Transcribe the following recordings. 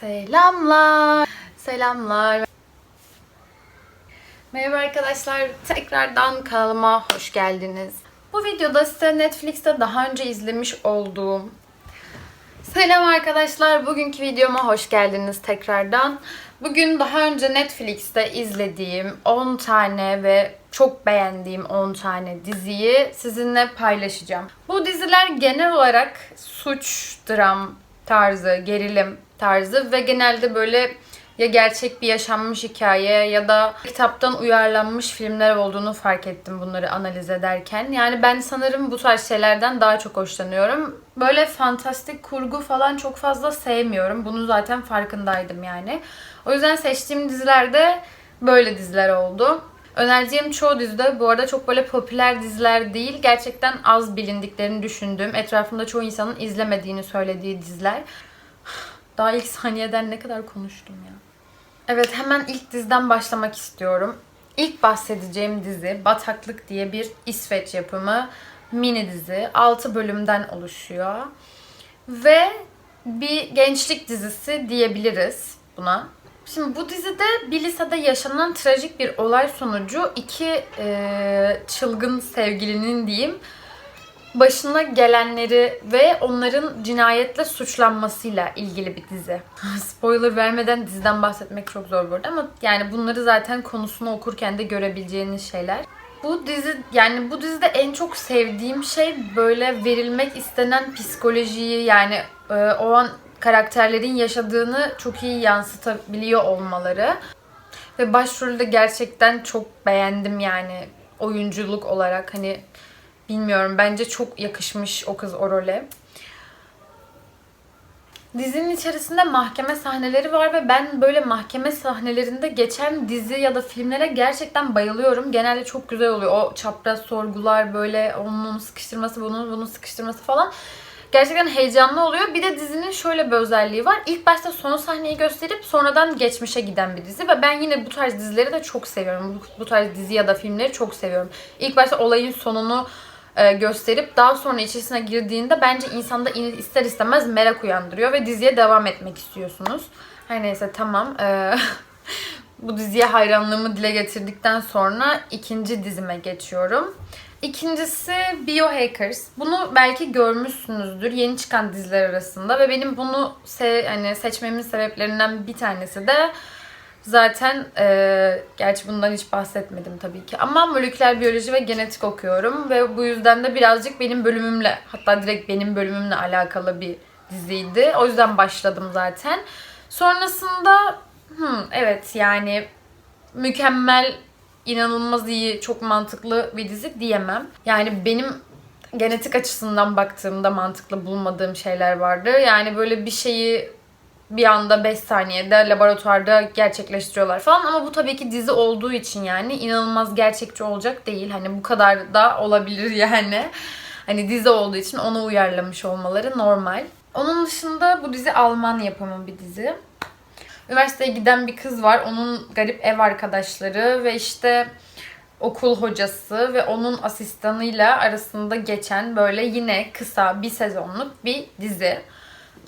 Selamlar. Selamlar. Merhaba arkadaşlar. Tekrardan kanalıma hoş geldiniz. Bu videoda size Netflix'te daha önce izlemiş olduğum Selam arkadaşlar. Bugünkü videoma hoş geldiniz tekrardan. Bugün daha önce Netflix'te izlediğim 10 tane ve çok beğendiğim 10 tane diziyi sizinle paylaşacağım. Bu diziler genel olarak suç, dram tarzı, gerilim tarzı ve genelde böyle ya gerçek bir yaşanmış hikaye ya da kitaptan uyarlanmış filmler olduğunu fark ettim bunları analiz ederken. Yani ben sanırım bu tarz şeylerden daha çok hoşlanıyorum. Böyle fantastik kurgu falan çok fazla sevmiyorum. Bunu zaten farkındaydım yani. O yüzden seçtiğim dizilerde böyle diziler oldu. Önereceğim çoğu dizide bu arada çok böyle popüler diziler değil. Gerçekten az bilindiklerini düşündüğüm, etrafımda çoğu insanın izlemediğini söylediği diziler. Daha ilk saniyeden ne kadar konuştum ya. Evet hemen ilk diziden başlamak istiyorum. İlk bahsedeceğim dizi Bataklık diye bir İsveç yapımı mini dizi. 6 bölümden oluşuyor. Ve bir gençlik dizisi diyebiliriz buna. Şimdi bu dizide bir lisede yaşanan trajik bir olay sonucu iki e, çılgın sevgilinin diyeyim başına gelenleri ve onların cinayetle suçlanmasıyla ilgili bir dizi. Spoiler vermeden diziden bahsetmek çok zor bu arada ama yani bunları zaten konusunu okurken de görebileceğiniz şeyler. Bu dizi yani bu dizide en çok sevdiğim şey böyle verilmek istenen psikolojiyi yani e, o an karakterlerin yaşadığını çok iyi yansıtabiliyor olmaları. Ve başrolü de gerçekten çok beğendim yani oyunculuk olarak hani Bilmiyorum. Bence çok yakışmış o kız o role. Dizinin içerisinde mahkeme sahneleri var ve ben böyle mahkeme sahnelerinde geçen dizi ya da filmlere gerçekten bayılıyorum. Genelde çok güzel oluyor. O çapraz sorgular böyle onun sıkıştırması, bunun bunun sıkıştırması falan. Gerçekten heyecanlı oluyor. Bir de dizinin şöyle bir özelliği var. İlk başta son sahneyi gösterip sonradan geçmişe giden bir dizi ve ben yine bu tarz dizileri de çok seviyorum. Bu, tarz dizi ya da filmleri çok seviyorum. İlk başta olayın sonunu gösterip daha sonra içerisine girdiğinde bence insanda ister istemez merak uyandırıyor ve diziye devam etmek istiyorsunuz. Her neyse tamam. E, bu diziye hayranlığımı dile getirdikten sonra ikinci dizime geçiyorum. İkincisi Biohackers. Bunu belki görmüşsünüzdür yeni çıkan diziler arasında ve benim bunu se hani seçmemin sebeplerinden bir tanesi de Zaten e, gerçi bundan hiç bahsetmedim tabii ki. Ama moleküler biyoloji ve genetik okuyorum. Ve bu yüzden de birazcık benim bölümümle hatta direkt benim bölümümle alakalı bir diziydi. O yüzden başladım zaten. Sonrasında hmm, evet yani mükemmel, inanılmaz iyi, çok mantıklı bir dizi diyemem. Yani benim genetik açısından baktığımda mantıklı bulmadığım şeyler vardı. Yani böyle bir şeyi bir anda 5 saniyede laboratuvarda gerçekleştiriyorlar falan ama bu tabii ki dizi olduğu için yani inanılmaz gerçekçi olacak değil. Hani bu kadar da olabilir yani. Hani dizi olduğu için onu uyarlamış olmaları normal. Onun dışında bu dizi Alman yapımı bir dizi. Üniversiteye giden bir kız var. Onun garip ev arkadaşları ve işte okul hocası ve onun asistanıyla arasında geçen böyle yine kısa bir sezonluk bir dizi.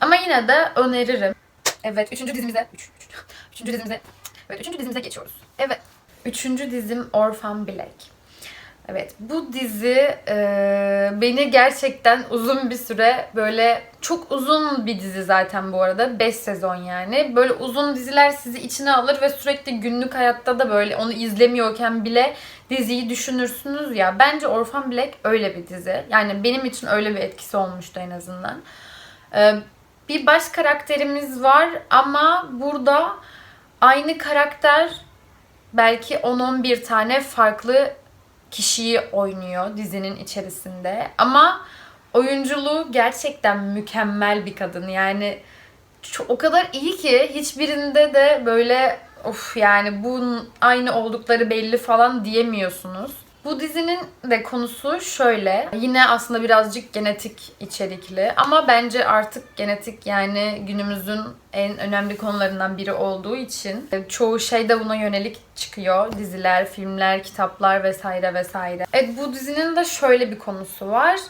Ama yine de öneririm. Evet, üçüncü dizimize... Üç, üç, üçüncü dizimize... Evet, üçüncü dizimize geçiyoruz. Evet, üçüncü dizim Orphan Black. Evet, bu dizi e, beni gerçekten uzun bir süre böyle çok uzun bir dizi zaten bu arada. 5 sezon yani. Böyle uzun diziler sizi içine alır ve sürekli günlük hayatta da böyle onu izlemiyorken bile diziyi düşünürsünüz ya. Bence Orphan Black öyle bir dizi. Yani benim için öyle bir etkisi olmuştu en azından. E, bir baş karakterimiz var ama burada aynı karakter belki 10-11 tane farklı kişiyi oynuyor dizinin içerisinde. Ama oyunculuğu gerçekten mükemmel bir kadın. Yani o kadar iyi ki hiçbirinde de böyle of yani bunun aynı oldukları belli falan diyemiyorsunuz. Bu dizinin de konusu şöyle. Yine aslında birazcık genetik içerikli ama bence artık genetik yani günümüzün en önemli konularından biri olduğu için çoğu şey de buna yönelik çıkıyor. Diziler, filmler, kitaplar vesaire vesaire. Evet bu dizinin de şöyle bir konusu var.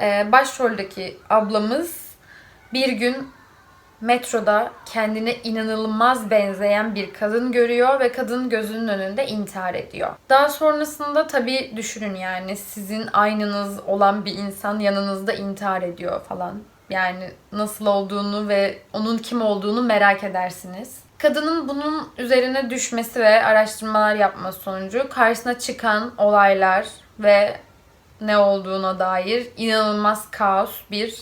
Ee, başroldeki ablamız bir gün metroda kendine inanılmaz benzeyen bir kadın görüyor ve kadın gözünün önünde intihar ediyor. Daha sonrasında tabii düşünün yani sizin aynınız olan bir insan yanınızda intihar ediyor falan. Yani nasıl olduğunu ve onun kim olduğunu merak edersiniz. Kadının bunun üzerine düşmesi ve araştırmalar yapması sonucu karşısına çıkan olaylar ve ne olduğuna dair inanılmaz kaos bir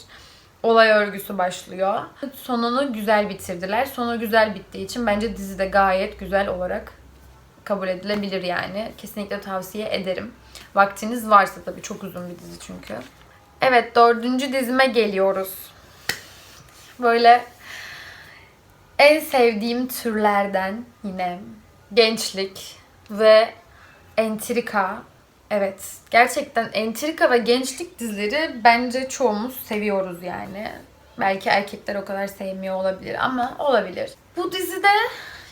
olay örgüsü başlıyor. Sonunu güzel bitirdiler. Sonu güzel bittiği için bence dizi de gayet güzel olarak kabul edilebilir yani. Kesinlikle tavsiye ederim. Vaktiniz varsa tabii çok uzun bir dizi çünkü. Evet dördüncü dizime geliyoruz. Böyle en sevdiğim türlerden yine gençlik ve entrika. Evet, gerçekten entrika ve gençlik dizileri bence çoğumuz seviyoruz yani. Belki erkekler o kadar sevmiyor olabilir ama olabilir. Bu dizide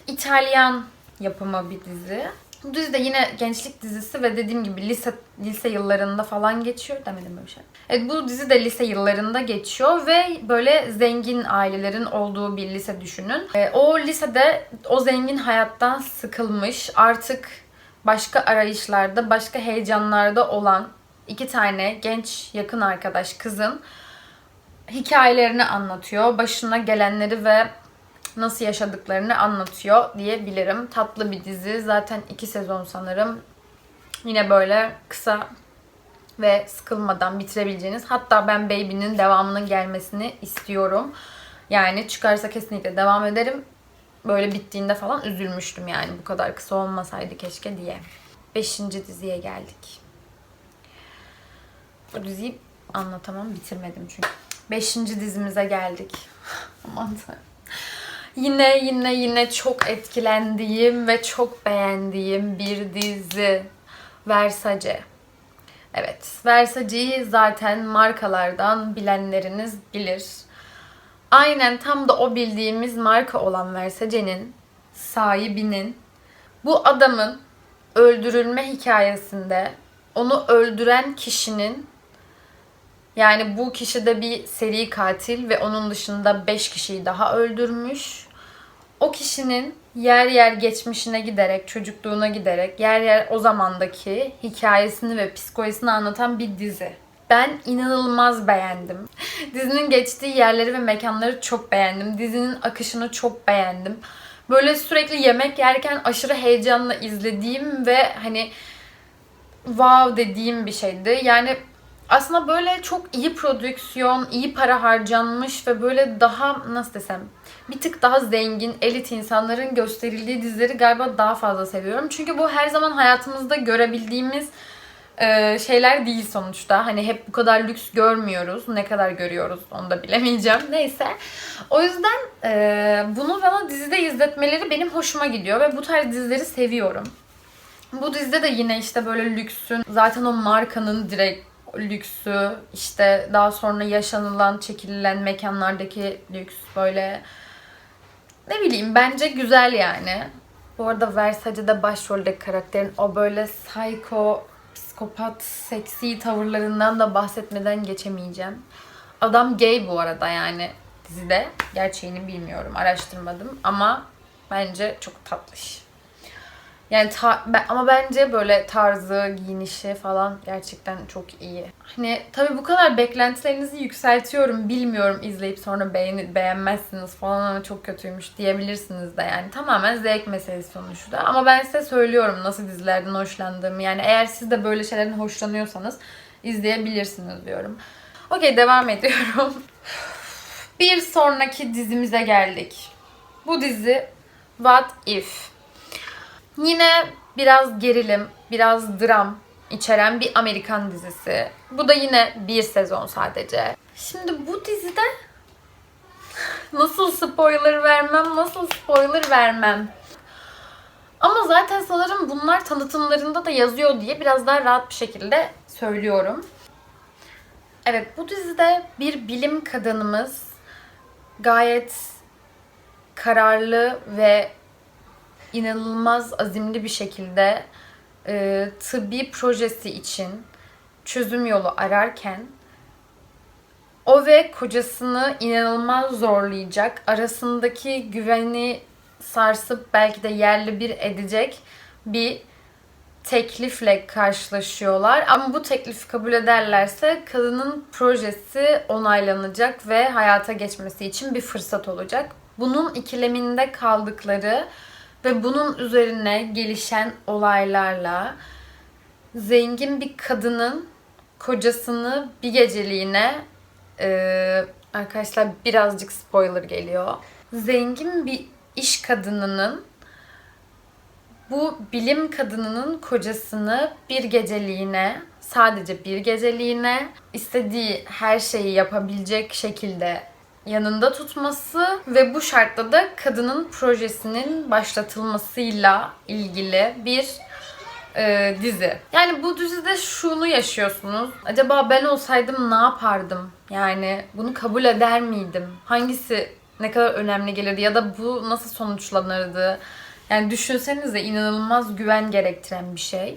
İtalyan yapımı bir dizi. Bu dizi de yine gençlik dizisi ve dediğim gibi lise lise yıllarında falan geçiyor. Demedim böyle bir şey. Evet bu dizi de lise yıllarında geçiyor ve böyle zengin ailelerin olduğu bir lise düşünün. E, o lisede o zengin hayattan sıkılmış artık başka arayışlarda, başka heyecanlarda olan iki tane genç yakın arkadaş kızın hikayelerini anlatıyor. Başına gelenleri ve nasıl yaşadıklarını anlatıyor diyebilirim. Tatlı bir dizi. Zaten iki sezon sanırım. Yine böyle kısa ve sıkılmadan bitirebileceğiniz. Hatta ben Baby'nin devamının gelmesini istiyorum. Yani çıkarsa kesinlikle devam ederim. Böyle bittiğinde falan üzülmüştüm yani bu kadar kısa olmasaydı keşke diye. Beşinci diziye geldik. Bu diziyi anlatamam bitirmedim çünkü. Beşinci dizimize geldik. Aman tanrım. Yine yine yine çok etkilendiğim ve çok beğendiğim bir dizi. Versace. Evet, Versace'yi zaten markalardan bilenleriniz bilir. Aynen tam da o bildiğimiz marka olan Versace'nin sahibinin bu adamın öldürülme hikayesinde onu öldüren kişinin yani bu kişi de bir seri katil ve onun dışında 5 kişiyi daha öldürmüş. O kişinin yer yer geçmişine giderek, çocukluğuna giderek, yer yer o zamandaki hikayesini ve psikolojisini anlatan bir dizi. Ben inanılmaz beğendim. Dizinin geçtiği yerleri ve mekanları çok beğendim. Dizinin akışını çok beğendim. Böyle sürekli yemek yerken aşırı heyecanla izlediğim ve hani wow dediğim bir şeydi. Yani aslında böyle çok iyi prodüksiyon, iyi para harcanmış ve böyle daha nasıl desem bir tık daha zengin, elit insanların gösterildiği dizileri galiba daha fazla seviyorum. Çünkü bu her zaman hayatımızda görebildiğimiz e, şeyler değil sonuçta. Hani hep bu kadar lüks görmüyoruz. Ne kadar görüyoruz onu da bilemeyeceğim. Neyse. O yüzden e, bunu bana dizide izletmeleri benim hoşuma gidiyor ve bu tarz dizileri seviyorum. Bu dizide de yine işte böyle lüksün, zaten o markanın direkt lüksü, işte daha sonra yaşanılan, çekililen mekanlardaki lüks böyle ne bileyim bence güzel yani. Bu arada Versace'de başroldeki karakterin o böyle psycho, psikopat, seksi tavırlarından da bahsetmeden geçemeyeceğim. Adam gay bu arada yani dizide. Gerçeğini bilmiyorum, araştırmadım ama bence çok tatlış. Yani ta- ben, ama bence böyle tarzı, giyinişi falan gerçekten çok iyi. Hani tabii bu kadar beklentilerinizi yükseltiyorum. Bilmiyorum izleyip sonra beğeni, beğenmezsiniz falan ama çok kötüymüş diyebilirsiniz de yani. Tamamen zevk meselesi sonuçta. Ama ben size söylüyorum nasıl dizilerden hoşlandığımı. Yani eğer siz de böyle şeylerden hoşlanıyorsanız izleyebilirsiniz diyorum. Okey devam ediyorum. Bir sonraki dizimize geldik. Bu dizi What If. Yine biraz gerilim, biraz dram içeren bir Amerikan dizisi. Bu da yine bir sezon sadece. Şimdi bu dizide nasıl spoiler vermem, nasıl spoiler vermem. Ama zaten sanırım bunlar tanıtımlarında da yazıyor diye biraz daha rahat bir şekilde söylüyorum. Evet bu dizide bir bilim kadınımız gayet kararlı ve inanılmaz azimli bir şekilde e, tıbbi projesi için çözüm yolu ararken o ve kocasını inanılmaz zorlayacak. Arasındaki güveni sarsıp belki de yerli bir edecek bir teklifle karşılaşıyorlar. Ama bu teklifi kabul ederlerse kadının projesi onaylanacak ve hayata geçmesi için bir fırsat olacak. Bunun ikileminde kaldıkları ve bunun üzerine gelişen olaylarla zengin bir kadının kocasını bir geceliğine e, arkadaşlar birazcık spoiler geliyor. Zengin bir iş kadınının bu bilim kadınının kocasını bir geceliğine, sadece bir geceliğine istediği her şeyi yapabilecek şekilde yanında tutması ve bu şartla da kadının projesinin başlatılmasıyla ilgili bir e, dizi. Yani bu dizide şunu yaşıyorsunuz. Acaba ben olsaydım ne yapardım? Yani bunu kabul eder miydim? Hangisi ne kadar önemli gelirdi ya da bu nasıl sonuçlanırdı? Yani düşünsenize inanılmaz güven gerektiren bir şey.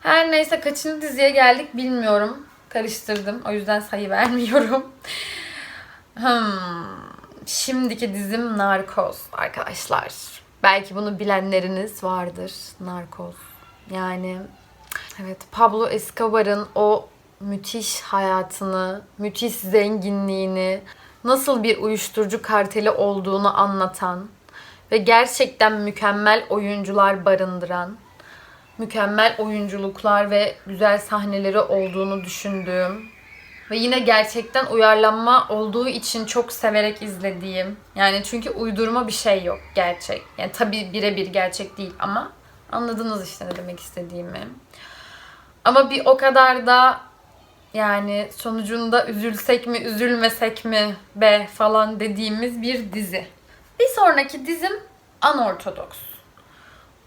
Her neyse kaçıncı diziye geldik bilmiyorum. Karıştırdım. O yüzden sayı vermiyorum. Hmm. Şimdiki dizim Narcos arkadaşlar. Belki bunu bilenleriniz vardır. Narcos. Yani evet Pablo Escobar'ın o müthiş hayatını, müthiş zenginliğini, nasıl bir uyuşturucu karteli olduğunu anlatan ve gerçekten mükemmel oyuncular barındıran, mükemmel oyunculuklar ve güzel sahneleri olduğunu düşündüğüm ve yine gerçekten uyarlanma olduğu için çok severek izlediğim. Yani çünkü uydurma bir şey yok gerçek. Yani tabii birebir gerçek değil ama anladınız işte ne demek istediğimi. Ama bir o kadar da yani sonucunda üzülsek mi üzülmesek mi be falan dediğimiz bir dizi. Bir sonraki dizim Anortodoks.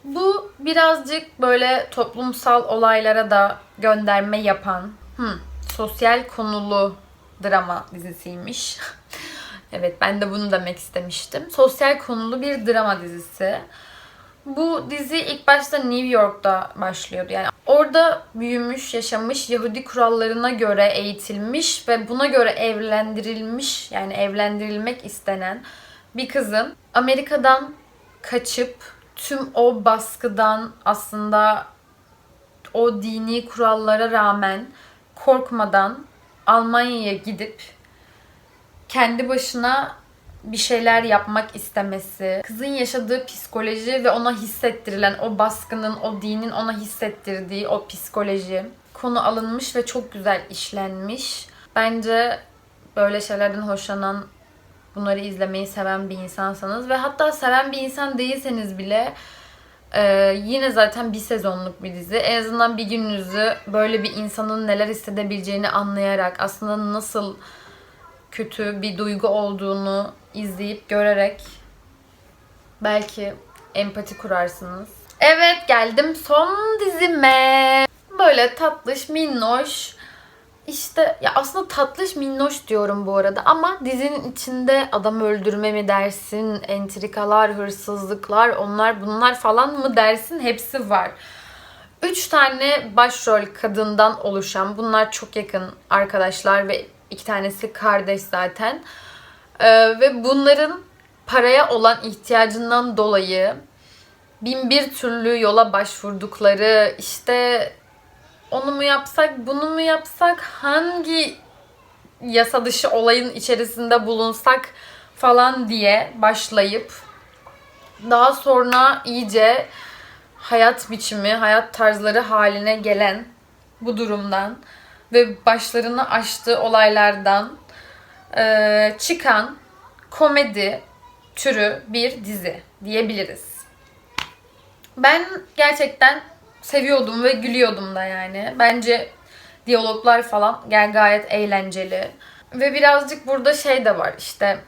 Bu birazcık böyle toplumsal olaylara da gönderme yapan, hmm, sosyal konulu drama dizisiymiş. evet ben de bunu demek istemiştim. Sosyal konulu bir drama dizisi. Bu dizi ilk başta New York'ta başlıyordu. Yani orada büyümüş, yaşamış, Yahudi kurallarına göre eğitilmiş ve buna göre evlendirilmiş, yani evlendirilmek istenen bir kızın Amerika'dan kaçıp tüm o baskıdan aslında o dini kurallara rağmen korkmadan Almanya'ya gidip kendi başına bir şeyler yapmak istemesi, kızın yaşadığı psikoloji ve ona hissettirilen o baskının, o dinin ona hissettirdiği o psikoloji konu alınmış ve çok güzel işlenmiş. Bence böyle şeylerden hoşlanan, bunları izlemeyi seven bir insansanız ve hatta seven bir insan değilseniz bile ee, yine zaten bir sezonluk bir dizi. En azından bir gününüzü böyle bir insanın neler hissedebileceğini anlayarak aslında nasıl kötü bir duygu olduğunu izleyip görerek belki empati kurarsınız. Evet geldim son dizime. Böyle tatlış, minnoş. İşte ya aslında tatlış minnoş diyorum bu arada ama dizinin içinde adam öldürme mi dersin, entrikalar, hırsızlıklar, onlar bunlar falan mı dersin hepsi var. Üç tane başrol kadından oluşan, bunlar çok yakın arkadaşlar ve iki tanesi kardeş zaten. Ee, ve bunların paraya olan ihtiyacından dolayı bin bir türlü yola başvurdukları, işte onu mu yapsak, bunu mu yapsak, hangi yasa dışı olayın içerisinde bulunsak falan diye başlayıp daha sonra iyice hayat biçimi, hayat tarzları haline gelen bu durumdan ve başlarını açtığı olaylardan e, çıkan komedi türü bir dizi diyebiliriz. Ben gerçekten seviyordum ve gülüyordum da yani. Bence diyaloglar falan gel gayet eğlenceli. Ve birazcık burada şey de var işte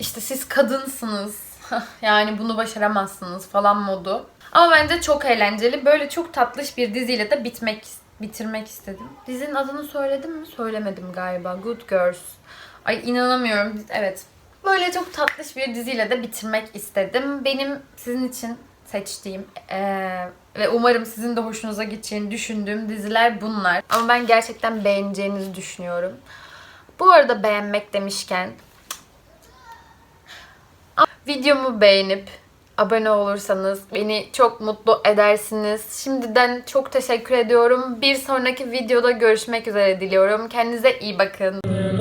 işte siz kadınsınız. yani bunu başaramazsınız falan modu. Ama bence çok eğlenceli. Böyle çok tatlış bir diziyle de bitmek bitirmek istedim. Dizinin adını söyledim mi? Söylemedim galiba. Good Girls. Ay inanamıyorum. Evet. Böyle çok tatlış bir diziyle de bitirmek istedim. Benim sizin için seçtiğim, e, Ve umarım sizin de hoşunuza gideceğini düşündüğüm diziler bunlar. Ama ben gerçekten beğeneceğinizi düşünüyorum. Bu arada beğenmek demişken videomu beğenip abone olursanız beni çok mutlu edersiniz. Şimdiden çok teşekkür ediyorum. Bir sonraki videoda görüşmek üzere diliyorum. Kendinize iyi bakın.